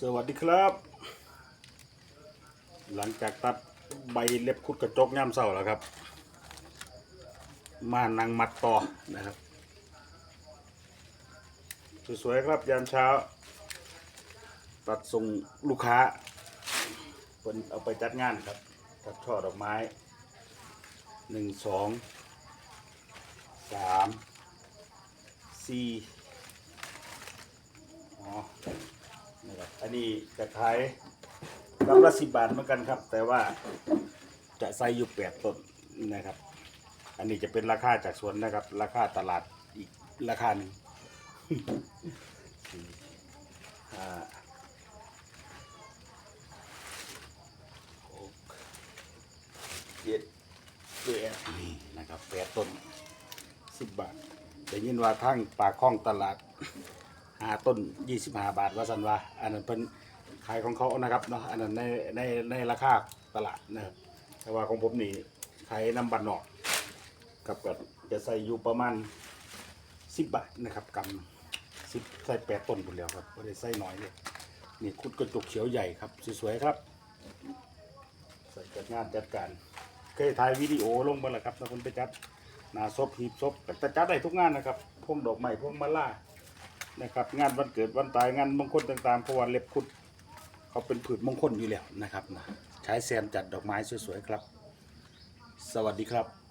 สวัสดีครับ หลังจากตัดใบเล็บคุดกระจกย่ำเศร้าแล้วครับ มานังมัดต่อนะครับสวยๆครับยามเช้า ตัดส่งลูกค้าเป็นเอาไปจัดงานครับ ตัดช่อดอกไม้หนึ่งสองสามสี่อ๋อ นะครับ อันนี้จะขายลำละสิบบาทเหมือนกันครับ แต่ว่าจะใส่อยู่แปดต้นนะครับ อันนี้จะเป็นราคาจากสวนนะครับ ราคาตลาดอีกราคาหนึ่งสี่ห้าหกเจ็ดแปดนี่นะครับแปดต้นสิบบาทได้ยินว่าทั้งปากคลองตลาด หาต้นยี่สิบห้าบาทว่าสันว่าอันนั้นเป็นขายของเขานะครับเนาะอันนั้นในในในราคาตลาดนะครับแต่ว่าของผมนี่ขายน้ำบันนอกกับก็จะใส่อยู่ประมาณสิบบาทนะครับกำสิบใส่แปดต้นหมดแล้วครับไม่ได้ใส่น้อยเลยนี่คุดกระจกเขียวใหญ่ครับสวยๆครับ ใส่จัดงานจัดการเคยถ่ายวิดีโอลงมาแล้วครับถ้าคุณไปจัดนาศพหีบศพแต่จัดได้ทุกงานนะครับพวงดอกไม้พวงมาล่า นะครับ งานวันเกิดวันตายงานมงคลต่างๆเพราะว่าเล็บคุดเขาเป็นผืนมงคลอยู่แล้วนะครับนะใช้แซมจัดดอกไม้สวยๆครับ สวัสดีครับ